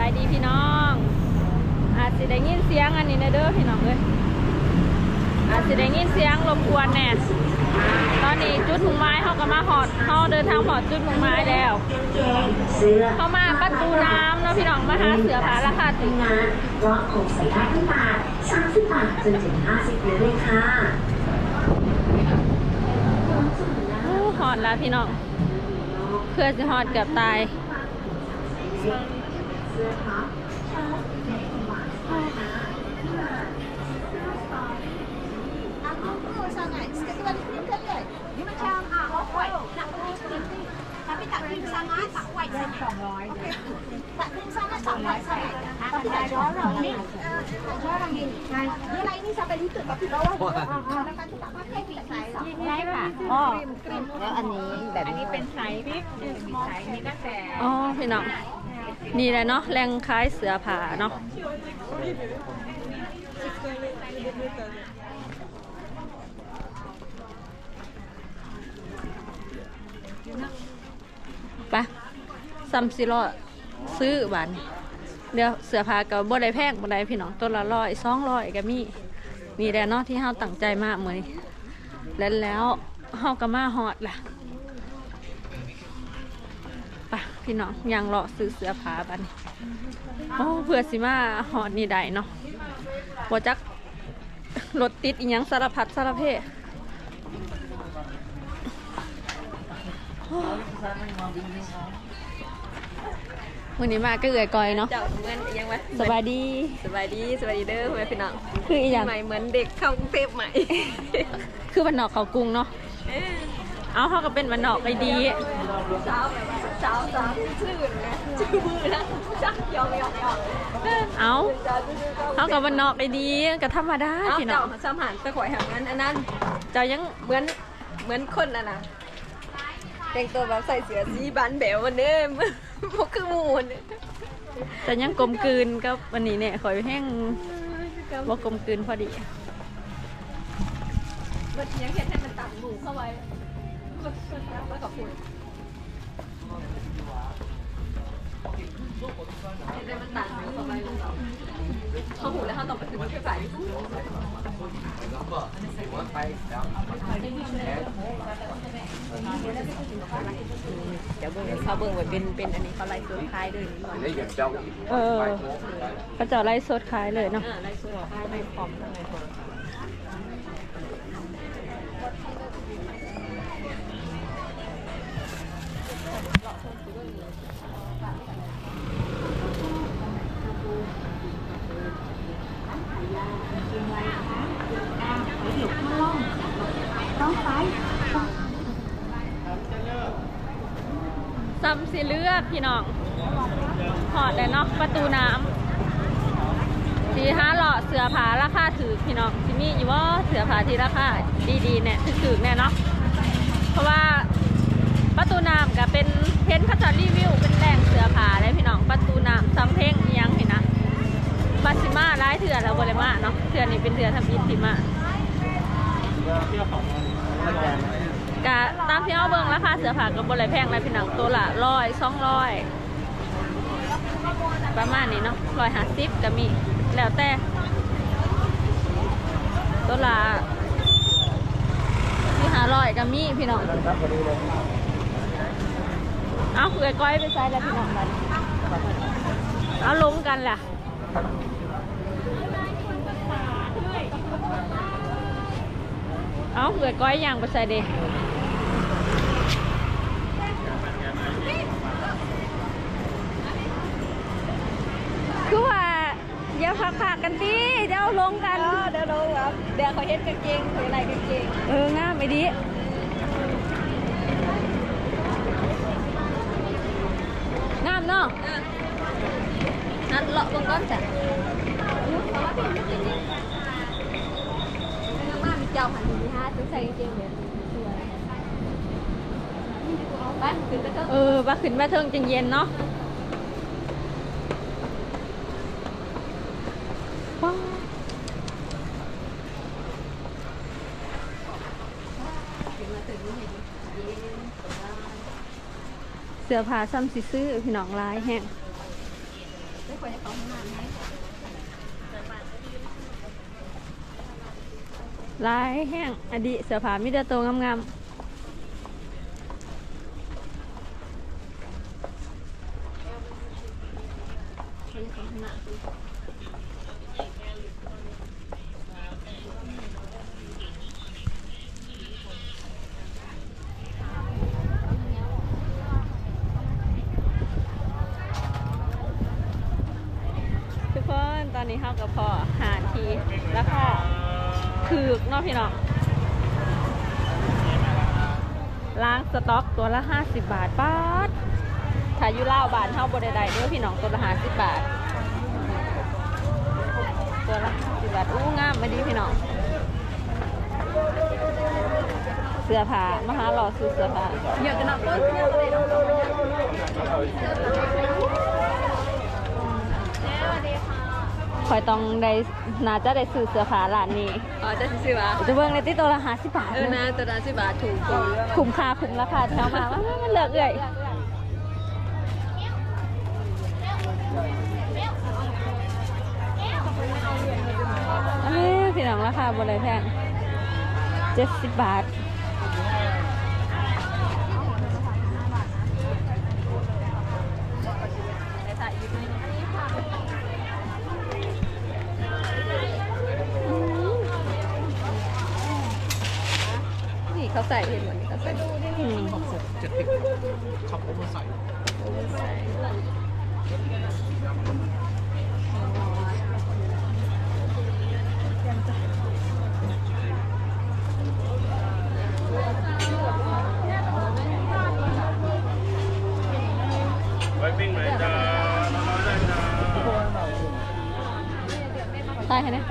บายดีพี่น้อง อาจสิได้ยินเสียงอันนี้นะเด้อพี่น้องเอ้ยอาจสิได้ยินเสียงรบกวนแน่ตอนนี้จุดมุ่งไม้เขาก็มาหอดเขาเดินทางหอดจุดมุ่งไม้แล้วเข้ามาประตูน้ำเนาะพี่น้องมาหาเสือผาราคาถึงงานร้องของใส่ได้ที่บาท30บาทจนถึง50เลยเลยค่ะโอ้หอดแล้วพี่น้องเพื่อจะหอดเกือบตาย อ๋อแล้วอันนี้แบบ อันนี้เป็นไซส์บิ๊กมีไซส์นี้ตั้งแต่ อ๋อ พี่น้อง นี่แหละเนาะแรงคล้ายเสือผาเนาะไปซัมซิโร่ซื้อบานเดี๋ยวเสือผากับบ่ได้แพงบ่ได้พี่น้องตัวละร้อยสองร้อยก็มีนี่แหละเนาะที่เฮาตั้งใจมากมื้อนแล้วแล้วเฮาก็มาฮอดล่ะ ปะพี่น้องยังรอซื้อเสื้อผ้าบัดนโอ้เพื่อสิมาหอดนี่ได้เนาะบ่จักรถติดอีหยังสารพัดสารเพโอ้มื้อนี้มาก็เอื่อยกอยเนาะเจ้าเหมือนยังไงสบายดีสบายดีสบายดีเด้อแม่พี่น้องคืออีหยังใหม่เหมือนเด็กเข้ากรุงเทพใหม่ คือวันนอกเขากรุงเนาะเอ้ยเอาเขาก็เป็นวันนอกไปดีเช้าแบบว่า เช้าเช้าชื่อนะชื่อมือนะจักยองยองยองเอาเช้าชื่อก็เขากับวันนอกไปดีก็ธรรมดาเอาพี่น้เจ้าองสมหันตะข่อยหางนั้นอันนั้นเจ้ายังเหมือนเหมือนคนน่ะนะแต่งตัวแบบใส่เสื้อสีบันแบววันนี้พวกคือหมูเนี่ยเจ้ายังกลมกลืนกับวันนี้เนี่ยขอยแห้งว่ากลมกลืนพอดีมันยังเห็นให้มันตัดหมูเข้าไว้แล้วก็พูด เห็นมันตัดหมูเข้าไปเขาหูแล้วเขาต้องไปถึงที่ฝ่ายเดี๋ยวเบิ่งเขาเบิ่งไว้เป็นเป็นอันนี้เขาไล่ซื้อคล้ายด้วยนี่ก่อนเออก็จะไล่สดขายเลยเนาะอ่าไล่ซื้อคล้ายในคอมในคอม ซ้ำสิเลือก พี่น้องหอดเลยเนาะประตูน้ำสีห้าหล่อเสือผาราคาถือพี่น้องซิมี่อยู่ว่าเสือผาที่ราคาดีๆเนี่ยถือๆเนี่ยเนาะเพราะว่าประตูน้ำก็เป็นเพ้นเขาจะรีวิวเป็นแหล่งเสือผาเลยพี่น้องประตูน้ำซ้ำเพ่งยังเห็นนะบาซิมาร้ายเถื่อนแล้วบริมาเนาะเถื่อนนี่เป็นเถื่อนทำอินทิมา กะตามที่เอาเบิ่งราคาเสื้อผ้ากับบริแพงเลยพี่น้องตัวละร้อยสองร้อยประมาณนี้เนาะร้อยห้าสิบก็มีแล้วแต่ตัวละที่หาร้อยก็มีพี่น้องเอาเผื่อก้อยไปใส่แล้วพี่น้องกันเอาลงกันแหละเอาเผื่อก้อยย่างไปใส่เดคือว่าอย่าพัก ผักกันตีเดี๋ยวเอาลงกัน เดี๋ยวดูครับเดี๋ยวเขาเห็นกางเกงเขาอะไรกางเกงเอองามไปดิงามเนาะนั่นเลาะบางก้อนจ้ะมามีเจ้าหันมีห้าซื้อใส่กางเกงเนี่ยไปขึ้นไปเถอะเออว่าขึ้นมาเทิงจังเย็นเนาะ สื้อผ้าซ้ำสิซื้อพี่น้องลายแห้งลายแห้งอดีเสื้อผ้ามิดาโตัวงามๆทุกคนตอนนี้เข้ากับพอหาทีแล้วก็คือเนอกพี่น้องล้างสต็อกตัวละ 50 บาทป้าดถ้าอยู่ล่าวบาทเท่าบไดใดเด้อพี่น้องตัวละ50บบาท ตัวละ50บบาท อู้งามมาดีพี่น้อง เสื้อผ้ามาหาหล่อซื้อเสื้อผ้าอยากจะนับต้นเนี่ยเลยเนาะคอยต้องได้น่าจะได้ซื้อเสื้อผ้าร้านนี้อ๋อจะซื้อวะจะเบิ่งในที่ตัวละ50บบาทเออนะตัวนั้นสิบบาทถูกถูกคุ้มค่าคุ้มราคาแถวมาว่ามันเลือกเอ่ยอันนี้พี่น้อง ราคาบริแพงเจ็ดสิบบาท นี่เขาใส่เห็นเหมือนเขาใส่ อืม เจ็ดสิบขับโอเวอร์ไซส์ ตายให้เนี่ย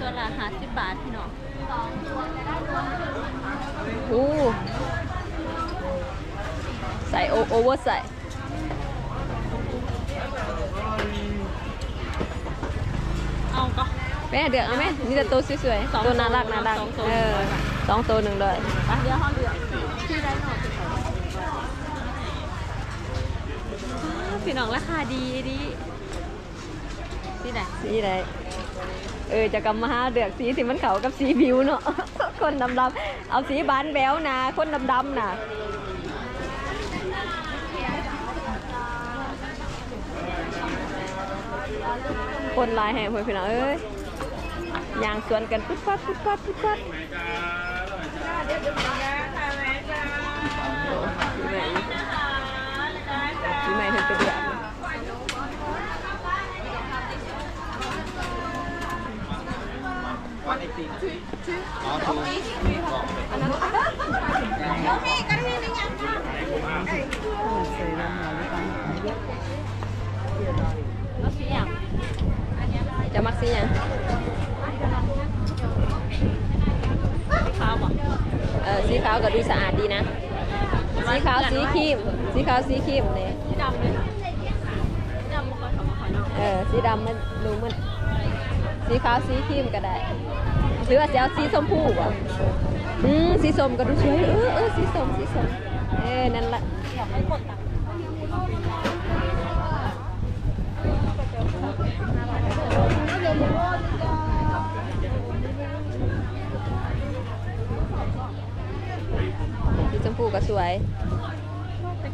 ตัว ละห้าสิบบาทพี่น้องอู้ใส่โอโอเวอร์ใส่เอาก็แม่เดือกเอาไหมนี่จะตัวสวยสองๆตัวน่ารักน่ารักสองตัวเออสองตัวหนึ่งเลยไปเดี๋ยวห้องเดือดที่ได้หน่อยพี่น้องราคาดีดีที่ไหนสีอะไร เออจะกำมาหาเดือกสีสีมันเขากับสีผิวเนาะ คนดำดำเอาสีบานแบวนะ คนดำดำนะคนลายแห่เพื่อนพี่น้องเอ้ยยางสวนกันปุ๊บปั๊บปุ๊บปั๊บปุ๊บปั๊บปีใหม่ปีใหม่เพิ่นไปเดือก อ๋อถูกบอกเลย แล้วสีอย่าง จะมักสีหยัง ข้าวบ่ เออสีขาวก็ดูสะอาดดีนะ สีขาวสี ครีมสีขาวสีครีมเนี่ยสีดำเลยค่ะสีดำมันค่อยเข้ามาค่อยเนาะเออสีดำมันดูมันสีขาวสีครีมก็ได้ หรือว่าจะเอาสีชมพูอะอืมสีส้มก็ดูสวยเออเออสีส้มสีส้มเออนั่นละอยากให้กดตังค์สีชมพูก็สวยแต่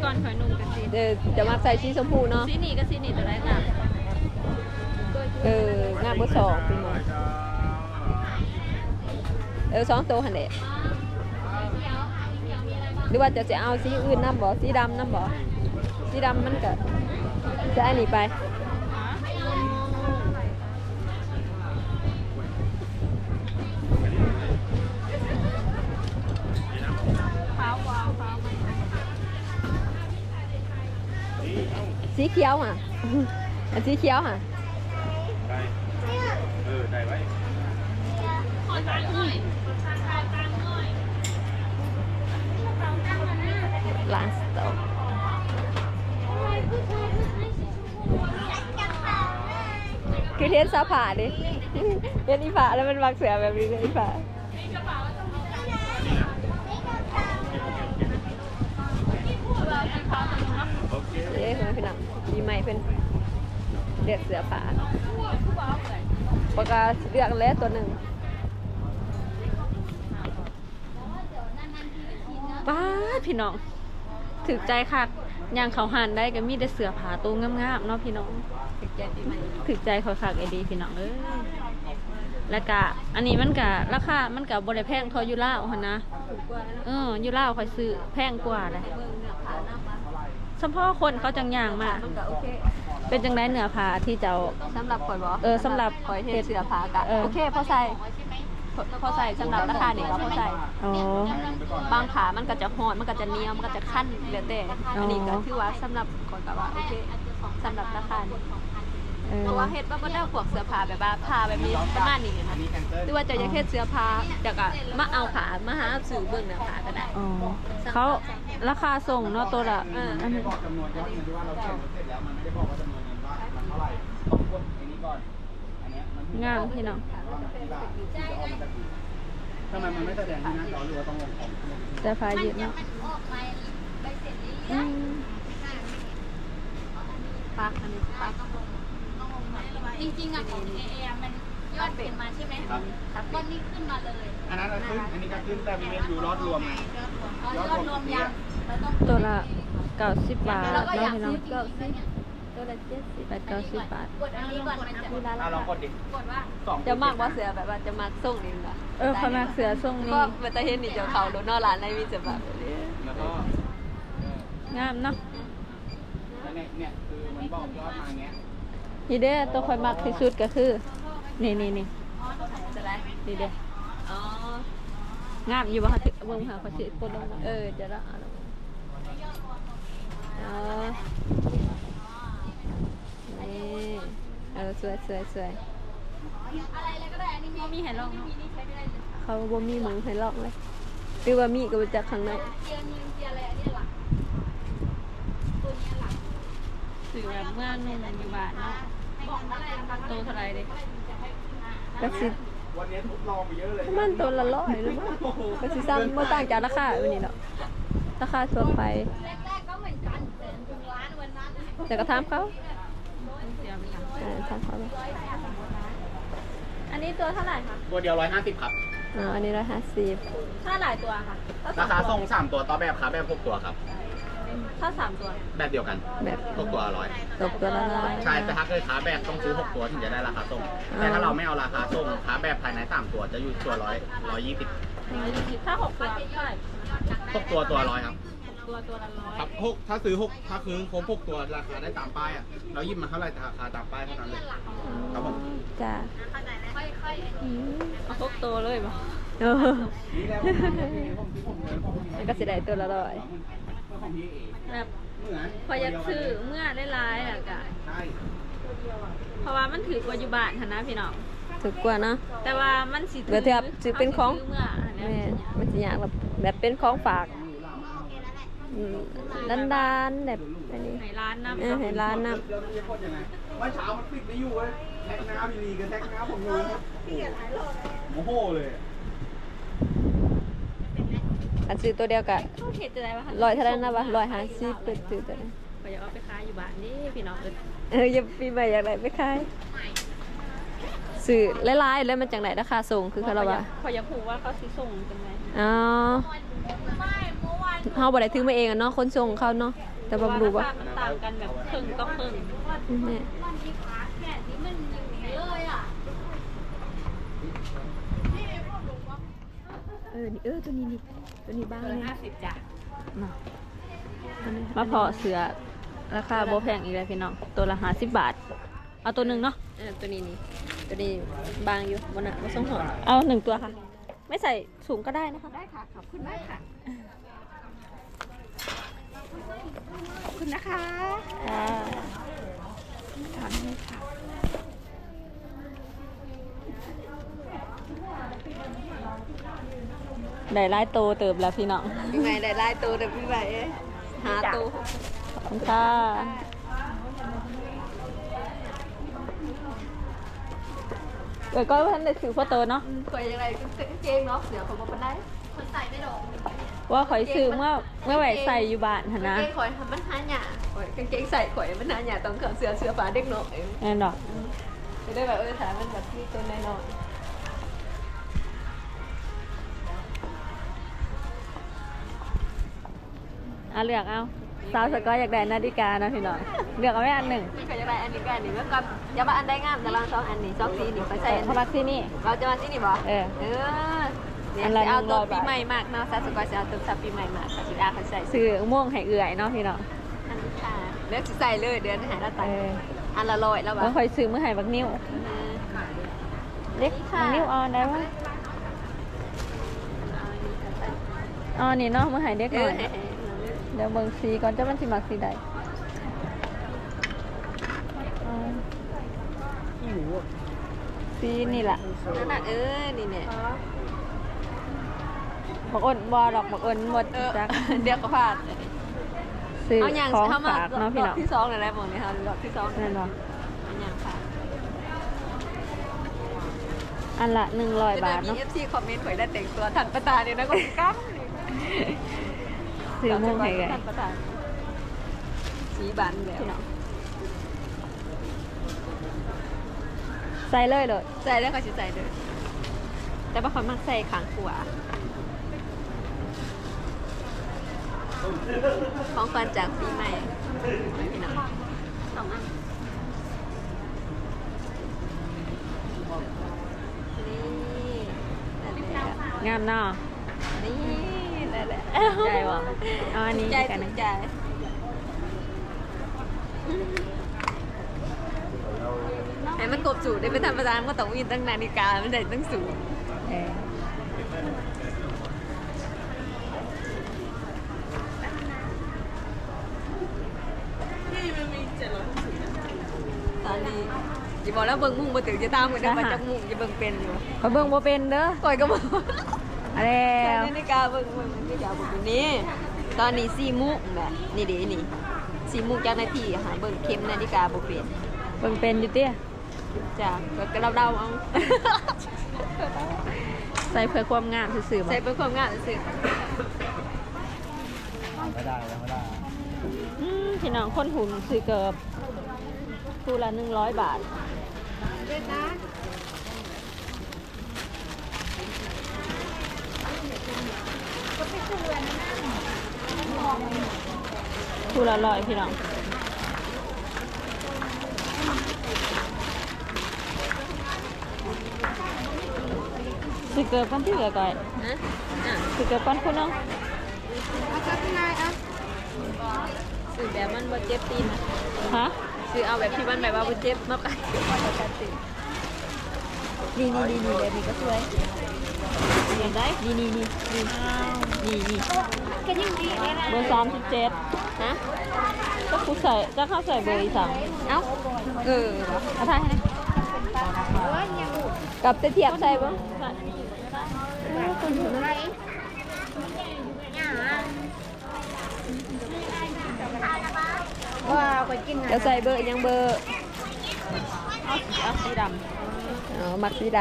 ก่อนคอยนุ่งกันสีเออจะมักใส่สีชมพูเนาะสีนี่ก็สีนี่ตัวแรกน่ะเอองามเบอร์สองพี่หมอเออสองตัวหันเดะหรือว่าจะจะเอาสีอื่นน้ำบ่สีดำน้ำบ่สีดำมันก็จะอันนี้ไป เขียวอะ อันสีเขียวอะ ได้เออได้ไว้ร้านสโตร์คือเทียนสาผาดิเทียนอีผาแล้วมันวางเสือแบบนี้เลยอีผาเอ้ยคุณพี่น้อง มีใหม่เป็นเลือกเสือผาปากกาเลือกแล้วตัวหนึ่งป้าพี่น้องถึกใจคักย่างเขาหันได้ก็มีแต่เสือผาตัวงามๆเนาะพี่น้องถึกใจปีใหม่ถึกใจเขาคักไอดีพี่น้องเอ้ยแล้วก็อันนี้มันก็ราคา มันก็บ่ได้แพงทอยู่าวหั่นนะเอออยู่าคอยซื้อแพงกว่าเลย เฉพาะคนเขาจังย่างมาเป็นจังไดเนื้อผ้าที่เจ้า สำหรับข่อยบ่เออสำหรับข่อยเฮ็ดเสื้อผ้ากะเออ โอเคพอใส่พอพอใส่สำหรับราคานี่ก็พอใส่ อ๋อ บางขามันก็จะหอนมันก็จะเหนียวมันก็จะขั้นเหลือแต่อ๋ออัอันนี้ก็ถือว่าสำหรับคนก็ว่าโอเคสำหรับราคานี้เออเพราะว่าเฮ็ดว่าบ่ได้พวกเสื้อผ้าแบบว่าผ้าแบบนี้ประมาณนี้นะหรือว่าจะอยากเฮ็ดเสื้อผ้าจะก็มาเอาขามาหาซื้อเบิ่งเนื้อผ้าก็ได้ อ๋อเขา ราคาส่งเนาะตัวละเอออันนี้บอกจำนวนยอดเงินที่ว่าเราเขียนเสร็จแล้วมันไม่ได้บอกว่าจำนวนเงินว่ามันเท่าไหร่ต้องกดอันนี้ก่อนอันเนี้ยมันงามพี่น้องว่ามันกี่บาทที่จะออกมาจากนี้ทำไมมันไม่แสดงที่หน้าจอหรือว่าต้องลงของแต่ผ้าเยอะเนาะอืมปักอันนี้ปักจริงๆอะของเอเอมันยอด เป็นมาใช่ไหมครับก้อนนี้ขึ้นมาเลยอันนั้นเราขึ้น อันนี้ก็ขึ้นแต่มันอยู่รอดรวมไงอ๋อยอดรวมยังเราต้องตัวละเก้าสิบบาทเราเนาะก็อยากพี่น้อซื้งอจริงๆนะเนี่ยตัวละเจ็ดสิบแปดเก้าสิบบาทกดอันนี้ก่อนมันจะอะลองกดดิกดว่าสองจะมากว่าเสื้อแบบว่าจะมากส่งนี่ล่ะเออเขามาเสือส่งก็นี่เป็นตาเห็นนี่เจ้าเขาโดนนอกร้านในมีจะแบบนี้แล้วก็งามเนาะแล้วเนี่ยเนี่ยคือมันบอกยอดมาเงี้ยนี่เด้อตัวคอยมักที่สุดก็คือ นี่นี่นี่จะได้ นี่เด้ออ๋องามอยู่บ่คะเบิ่งหาเขาสิกดลงมาเออจะได้เอาลงอ๋อนี่เออสวยสวยสวยอะไรเลยก็ได้อันนี้มีเห็นลองมีนี่ใช้ไม่ได้เลยเขาบ่มีหมึงให้ลอกเลยหรือว่ามีก็บ่จักข้างในเจียนิวเจียอะไรอันนี้หลักตัวนี้หลักถือแบบเมื่อนุ่มอยู่บ้านเนาะบอกอะไรนะคะโตเท่าไหร่เด้ก็สิ วันนี้ทดลองไปเยอะเลยมันตัวละร้อยหรือเปล่าก็สิซ้ำบ่ต่างจากราคาวันนี้เนาะราคาทั่วไปแรกๆก็เหมือนกันแต่ถึงร้านวันนั้นแต่ก็ถามเขาอ่าถามเขาเลยอันนี้ตัวเท่าไหร่คะตัวเดียวร้อยห้าสิบครับอ๋ออันนี้ร้อยห้าสิบถ้าหลายตัวค่ะราคาส่งสามตัวต่อแบบครับแบบหกตัวครับ ถ้าสามตัว แบบเดียวกันแบบหกตัวร้อยตกตัวละร้อยใช่แต่ถ้าเกิดขาแบบต้องซื้อ 6 ตัวถึงจะได้ราคาส่งแต่ถ้าเราไม่เอาราคาส่งขาแบบภายใน3ตัวจะอยู่ตัวร้อยร้อยยี่สิบถ้าหกตัวเท่าไหร่หกตัวตัวร้อยครับตัวตัวละร้อยครับหกถ้าซื้อหกถ้าคือครบหกตัวราคาได้ตามป้ายอะเรายิบมาเท่าไหร่ราคาตามป้ายเท่านั้นเลยครับผมจ้าค่อยๆอืมเอาทุกตัวเลยป่ะเออนี่แหละผมซื้อผมซื้อผมเลยมันก็สิได้ตัวละร้อย ของพี่เอแบบเหมือนพออยากซื้อเมื่อได้ร้ายอะกะใช่เพราะว่ามันถือกว่าอยู่บ้านหั้นนะพี่น้องถูกกว่าเนาะ แต่ว่ามันสิเดี๋ยวเทียบสิเป็นของาสิซื้เมื่ออันเนี้ยแม่มันสิยากแบบแบบเป็นของฝากอืมด้านๆแบบอันนี้ในร้านน้ำเออให้ร้านน้เดี๋ยวเรียกคนยังไงว่าเช้ามันปิดไม่อยู่เว้ยแท็กน้ำอยู่ดีกันแท็กน้ำผมอยู่โอ้โหเลยอะำ อันซื้อตัวเดียวกับเขาเห็ดจะได้ว่าร้อยเท่านั้นนะวะร้อยห้าสิบเปิดซื้อตัวนี้พออยากเอาไปขายอยู่บ้านนี่พี่น้องเอิ้นเอออย่าปีใหม่อยากได้ไปขายซื้อหลายๆแล้วมันจังไหนราคาส่งคือเขาเราว่าพออยากพูดว่าเขาสิส่งจังไงอ๋อเฮาบ่ได้ถือมาเองอะเนาะคนส่งเขาเนาะแต่บ่รู้ว่าราคามันต่างกันแบบครึ่งต่อครึ่งแม่วันนี้ขาแขนนี้มันอย่างนี้เลยอะเออนี่เออตัวนี้นี่ ตัวนี้บ้างเนี่ยห้าสิบจ้ะมามาพอเสือราคาบ่แพงอีกแล้วพี่น้อง ตัวละ50บาท เอาตัวหนึงเนาะเออตัวนี้นี่ ตัวนี้บางอยู่บนน่ะบ่ส่งหอดเอาหนึ่งตัวค่ะ ไม่ใส่ถุงก็ได้นะคะ ได้ค่ะ ขอบคุณมากค่ะ ขอบคุณนะคะอ่าถอนให้ค่ะ ได้หลายโตเติบแล้วพี่น้องยังไงได้ไล่ตัวเดี๋ยวพี่ไปหาตัวขอบคุณค่ะเดี๋ยวก็เพิ่นได้ซื้อพ่อโตเนาะข่อยยังไงเกงเนาะเสือผมมาเป็นได้ว่าข่อยซื้อเมื่อเมื่อไหร่ใส่อยู่บ้านหั่นนะกางเกงข่อยมันหาหยาข่อยกางเกงใส่ข่อยมันหาหยาต้องเขาเสือเสือฝาเด็กน้อยแน่นดอกจะได้แบบเออถามมันแบบที่ตัวน้อย อะเลือกเอาสาวสกอยอยากได้นาฬิกาเนาะพี่น้องเลือกเอาไว้อันหนึ่งๆข่อยจะได้อันนี้ก็อันนี้เมื่อก่อนอย่ามาอันได้งามแต่ละสองอันนี้สองสีนี่ข่อยใส่อันเขานี้รักที่นี่เราจะมาที่นี่บ่เออเออเนี่ยอันละสิเอาตัว100ปีบาทใหม่มากเนาะซาสกอยจะเอาตัวซับปีใหม่มากสิดาเขาใส่ซื้อม่วงให้เอื่อยเนาะพี่น้องอันนี้ค่ะเลือกสิใส่เลยเดือนหาละตังเอออันละร้อยแล้วแล้วบ่ค่อยซื้อเมื่อไหร่บักนิ้วเล็กบักนิ้วเอาได้ปะอ๋อนี่เนาะเมื่อไหร่เด็กเอหน่ออย เดี๋ยวเบิ่งสีก่อนจะมันสิมักสีใดอ๋อสีนี่แหละนั่นน่ะเออ นี่เนี่ย บักอ้นบอดอกบักอ้นหมดเออ จักเดี๋ยวก็พลาดซื้อเอาอย่างของเข้ามาฝากเนาะพี่รน้ออบงที่สองเลยแหละหมองนี่ค่ะรอบที่สองนั่นเนาะเอาอย่างค่ะอันละหนึ่งร้อยบาทมีเนาะเอฟซีคอมเมนต์ข่อยได้แต่งตัวทันประตาเนี่ยนะก็กั้ม ซื้อม่วงให้เอื่อยทันประตาสีบันแล้วพี่น้องใส่เลยเลยใส่แล้วก็สิใส่เลย แต่บางคนมักใส่ขางขวาของฟันจากปีใหม่ไม่พี่น้องสองอันนี่นั่นแหละงามเนาะนี่นั่นแหละ ใจว่ะเอาอันนี้ใจกันนะใจไอ้มันกบสูตรได้เป็นธรรมดามันก็ต้องมีตั้งนาฬิกามันได้ตั้งสูตรเออตอนนี้อย่าบอกแล้วเบิ่งมุ่งมาถึงจะตามกันได้มาจากมุ่งจะเบิ่งเป็นอยู่เขาเบิ่งบ่เป็นเด้อคอยก็บอก อะแล้วนาฬิกาเบิ่งเบิ่งนาฬิกาเบิ่งอยู่นี่ ตอนนี้สี่มุกแบบนี่เดีนี่สี่มุกจากนาทีหาเบิ่งเข็มนาฬิกาบ่เป็นเบิ่งเป็นอยู่เตี้ยจ้ะก็เราเดาเอา ใส่เพื่อความงามซื่อๆบ่ใส่เป็นความงามซื่อไม่ได้ยังไม่ได้อืมพี่น้องคนหุ่นซื้อเกือบคู่ละ100 บาท คู่ละร้อยพี่น้องซื้อเกือบกันที่เหลือก่อนฮะอะซื้อเกือบกันคู่เนาะซื้อแบบมันบ่เจ็บตีนนะฮะซื้อเอาแบบที่มันแบบว่าบ่เจ็บมากไปตีน นี่นี่นี่นี่แบบนี้ก็สวยเห็นได้นี่นี่นี่นี่นี่นี่เบอร์สามสิบเจ็ดฮะก็กูใส่จะเข้าใส่เบอร์อีสามเอ้าเออเอาถ่ายให้นะกับจะเทียบใส่บ้างว้าวไปกินจะใส่เบอร์ยังเบอร์เอาเอาสีดำ เอมักสีด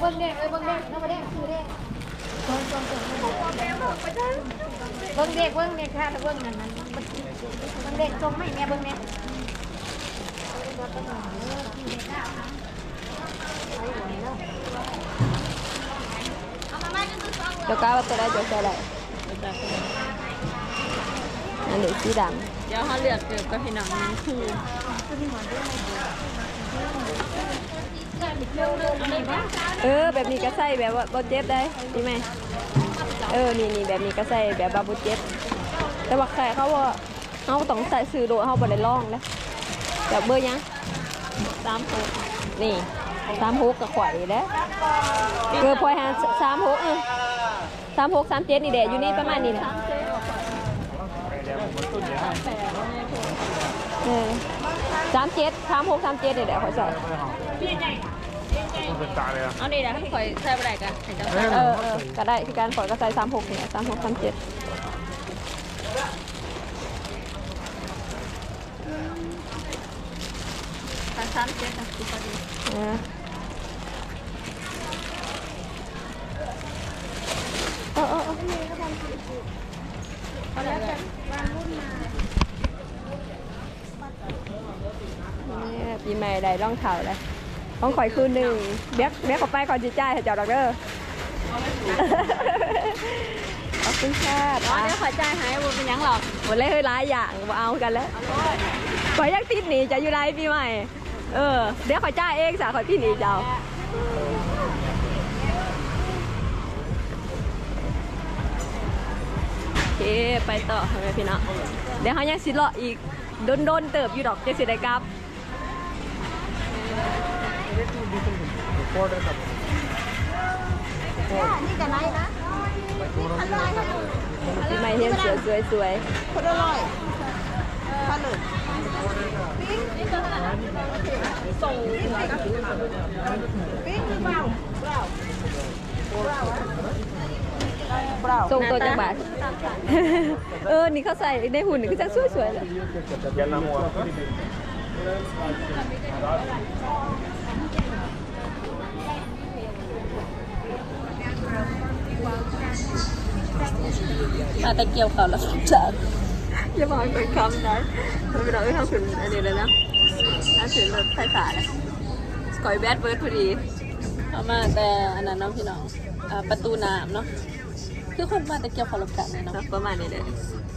เบิ้งเด็กเอ้ยเบิ้งเด็กน้องเด็กคือเด็กเบิ้งเด็กเบิ้งเด็กค่ะเบิ้งนั่นนั่นเบิ้งเด็กจงไหม่แม่เบิ้งเด็กำเดี๋ยวก้าวตัวได้จะใส่อะไรอันนี้สีดำเดี๋ยวเขาเลือกเกือบกับพี่น้องนั่นคือ เออแบบนี้ก็ใส่แบบว่าบ่เจ็บได้ดีไหมเออนี่นี่แบบนี้ก็ใส่แบบว่าบ่เจ็บ แต่ว่าใครเขาว่าเขาต้องใส่ซื้อโดดเขาบ่ได้ลองนะแบบเบอร์ยังสามหกนี่สามหกกับข่อยเด้อเกือพลอยหาสามหกเออสามหกสามเจ็ดนี่แหละอยู่นี่ประมาณนี้แหละสามเจ็ดสามหกสามเจ็ดเดี๋ยวเดี๋ยวขอใส่ เอาดีนะถ้าข่อยใส่ไปไหนกันให้เจ้าเออเออก็ได้ที่การขอก็ใส่สามหกเนี่ยสามหกสามเจ็ดใส่ซ้ำเจ็ดนะคือพอดีเออเออเออเออนี่ปีใหม่ได้ร่องเท้าเลย ต้องคอยคืนหนึ่งเบี้ยเบี้ยเขาไปคอยจิจ่ายให้เจ้าดอกเด้อขอบคุณค่ะอ๋อเดี๋ยวขอจ่ายให้บุญเป็นหยังหรอกหมดเลยเฮ้ยหลายอย่างบ่เอากันแล้วขอยยังติดหนีจะอยู่ไรปีใหม่ เออ เดี๋ยวขอยจ่ายเองสาขอยพี่หนีเจ้าโอเคไปต่อค่ะแม่พี่น้องเดี๋ยวเขายังสิเลาะอีกโดนโดนๆเติบอยู่ดอกจะสิได้กลับ นี่กันไหนนะพันลายปีใหม่เฮียนสวยสวยสวยคนละร้อยพันเลยปิ้งหรือเปล่าเปล่าเปล่าทรงตัวจังบาทเออ นี่เขาใส่ในหุ่นนี่ก็จะสวยสวยๆเลย มาตะเกียวเขาแล้วจ้าอย่าบอกให้เป็นคำนะไม่เป็นไรเอ้ยทำถึงอันนี้เลยนะทำถึงรถไฟฟ้าเลยสกอยแบดเบิร์ดพอดีเอามาแต่อันนั้นเนาะพี่น้องอ่าประตูน้ำเนาะคือคนมาตะเกียวเขารับกันเนี่ยเนาะนะประมาณนี้เลย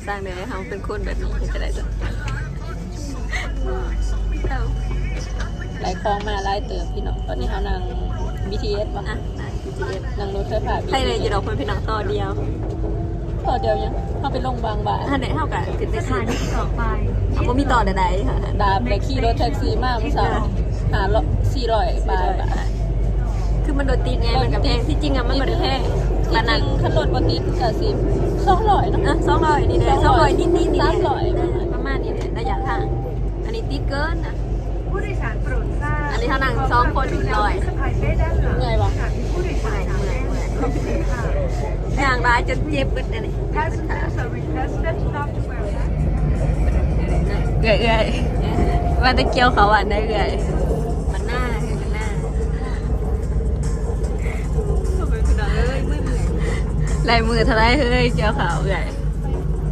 สร้างเลยให้ทำเป็นคนแบบนี้จะได้จ้ะไหลคลองมาไล่เติมพี่น้องตอนนี้เขานั่ง BTS ป่ะอะนะ BTS นั่งรถไฟฟ้าให้เลยจะดอกคนพี่น้องต่อเดียว ต่อเดียวยังเขาไปลงบางบ่ายถ้าไหนเท่ากับถึงจะขาดต่อไปเอาบ่มีต่อใดๆค่ะดาบไปขี่รถแท็กซี่มาเมื่อเช้าหาสี่ร้อยบาทบาทคือมันโดนตีนไงมันกับแพงที่จริงอะมันไม่ได้แพงที่ปานจนั้รินงขันรถปกติก็สิสองร้อยเนาะ อะสองร้อยนี่เลยสองร้อยนิดๆนี่สามร้อยประมาณนี้เลยระยะทางอันนี้ติดเกินนะ ผู้โดยสารโปรดทราบอันนี้ถ้านั่งสองคนร้อย สะพายเป้ด้านหลังเหนื่อยปะผู้โดยสารสามารถข อบคุณค่ะอย่างร้ายจนเจ็บเบิดอันนี้ Passengers are requested not to wear masks. เอื่อยเอื่อยว่าจะเกี่ยวเขาอะได้เอื่อยมันหน้าให้มันหน้าทำไมคุณเอ้ยมือมือลายมือเท่าไรเฮ้ยเกี่ยวเขาเอื่อย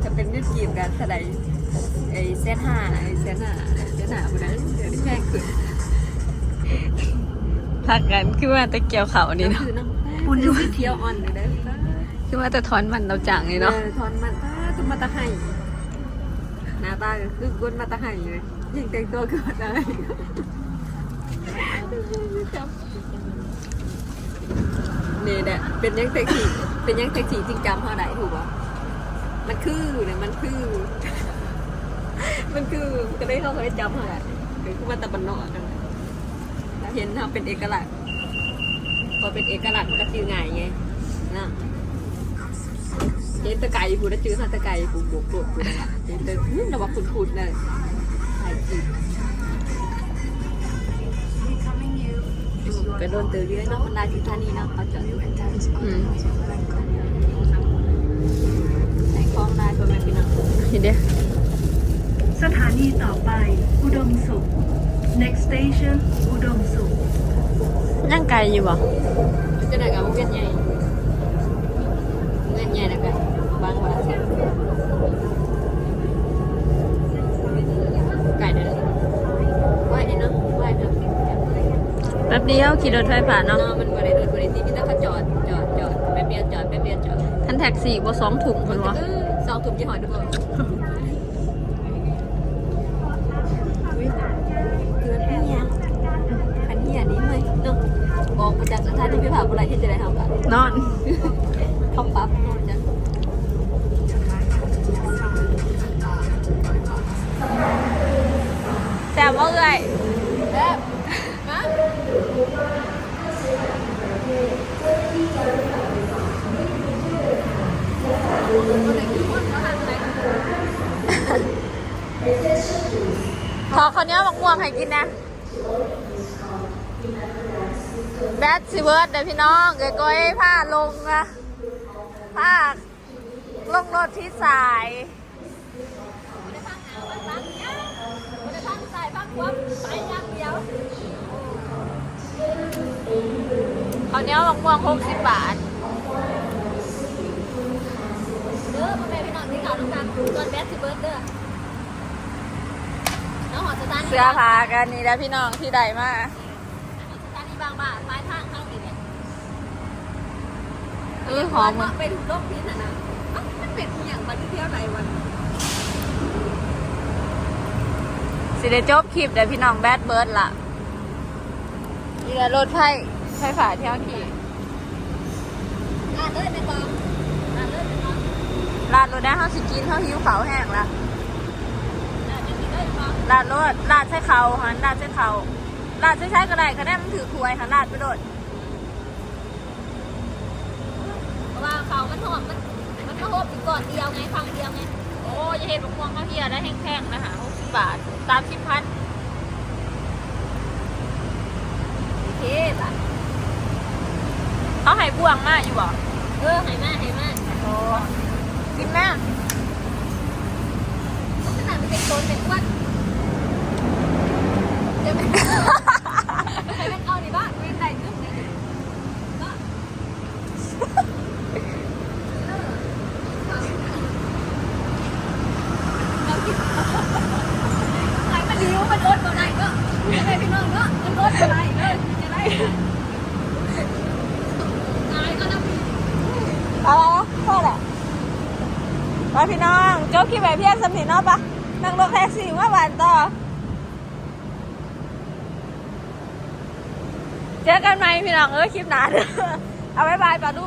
จะเป็นยืดกีบกันเท่าไรไอ้เส้นห้าไอ้เส้นห้าเส้นห้าคนนั้นเดี๋ยวได้แค่ขึ้นพักกันคือว่าจะเกี่ยวเขานี่เนาะ ปุนดูวิเที่ยวอ่อนเลยได้คือว่าจะถอนมันเราจังนี่เนาะถอนมันตาต้อมาตะไห้หน้าตาก็คือก้นมาตะไห้เลยยิ่งแต่งตัวก็มาตะไห้นี่แหละเป็นยังแท็กซี่เป็นยังแท็กซี่จริงจำเท่าไหร่ถูกปะมันคือเนี่ยมันคือ มันคือก็ได้เข้าเคยจำเท่าไหร่คือมาตะบันนอกกันเห็นทำเป็นเอกลักษณ์ พอเป็นเอกลักษณ์มันก็จือง่ายไงนะเห็นตะไก่ผูดแล้วจื้อท่าตะไก่ผู้บวกโกผูดอะเห็นแต่อื้อระวังคุณคุณเลยใช่จริงก็โดนเตือนเยอะเนาะมันลายที่ท่านี้เนาะเขาจอดอยู่อืมใส่คล้องได้ก็ไม่เป็นไรเห็นเด้สถานีต่อไป อุดมสุข next station อุดมสุข นั่งไกลอยู่บ่จะไหนกับเวียนใหญ่เวียนใหญ่นะกันบางวันไก่เด้อไหวเนาะไหวเนาะแป๊บเดียวขี่รถไฟฟ้าเนาะเนาะมันบริเวณบริเวณที่มีแต่เขาจอดจอดจอดไปเปลี่ยนจอดไปเปลี่ยนจอดทันแท็กซี่บ่สองถุงมัเพิ่นนก็วะเออสองถุงยี่ห้อทุกค อะไรที่จะได้ทำนอนทำปั๊บแซ่บว่าเอ่ยแบฮะขอคนนี้มะม่วงให้กินนะ แบทซิเวิร์ดเดี๋ยวพี่น้องเกิดก้อยผ้าลงอะผ้าลงรถที่สายข้าวเหนียวมะม่วงหกสิบบาทเด้อพ่อแม่พี่น้องที่เขาต้องการส่วนแบสซิเบิร์ดเด้อน้องหอสถานีเสื้อผ้ากันนี่แหล้วพี่น้องที่ใดมาสถานี บางบาทปลายทางเข้านี่เนี่ยเออหอมว่าอะไปถูกโลกพิษอะนะเอ้ามันเป็นอหย่างบันที่เที่ยวไหนวันสิได้จบคลิปเดี๋ยวพี่น้องแบดเบิร์ดล่ะนี่แหละรถไฟไฟฟ้าเที่ยวขี่ลาดเลยในกองลาดเลยในกองลาดรถได้เขาสิกินเขาหิวเขาวแห้งละลาดยังมีเลยกองลาดรถลาดใช้เขาหันลาดใช้เขา ลาดใช้ใช้ก็ได้คะแนนมันถือถวยหันลาดไปโดดเพราะว่าเขามันหอมมันมันก็โฮบอีกก่อนเดียวไงฟังเดียวไงโอ้ยาเห็นมะม่วงเขาเฮียได้แห้งๆนะคะหกสิบบาทสามสิบพันโอเคล่ะเขาให้บ่วงมากอยู่บ่เออให้มาให้มาโอ้กินแม่ขนาดมันเป็นโซนเป็นอ้วนเดี๋ยวมันให้มันเอาดีบ้างเป็นไหนจุ๊บไหนก็ ใครมันหิวมันอดบ่ได้ก็ไม่ได้พี่น้องเนาะมันอดบ่ได้เออจะได้ตายก็น้ำ อะไรนะพ่อแหละไปพี่น้องโจ๊กขี้แบบ เพี้ยงสำนีเนาะปะนั่งรถแท็กซี่มาบ้านต่อ เจอกันไหมพี่น้องเอ้ยคลิปหนาเด้อเอาไว้บายปะลูก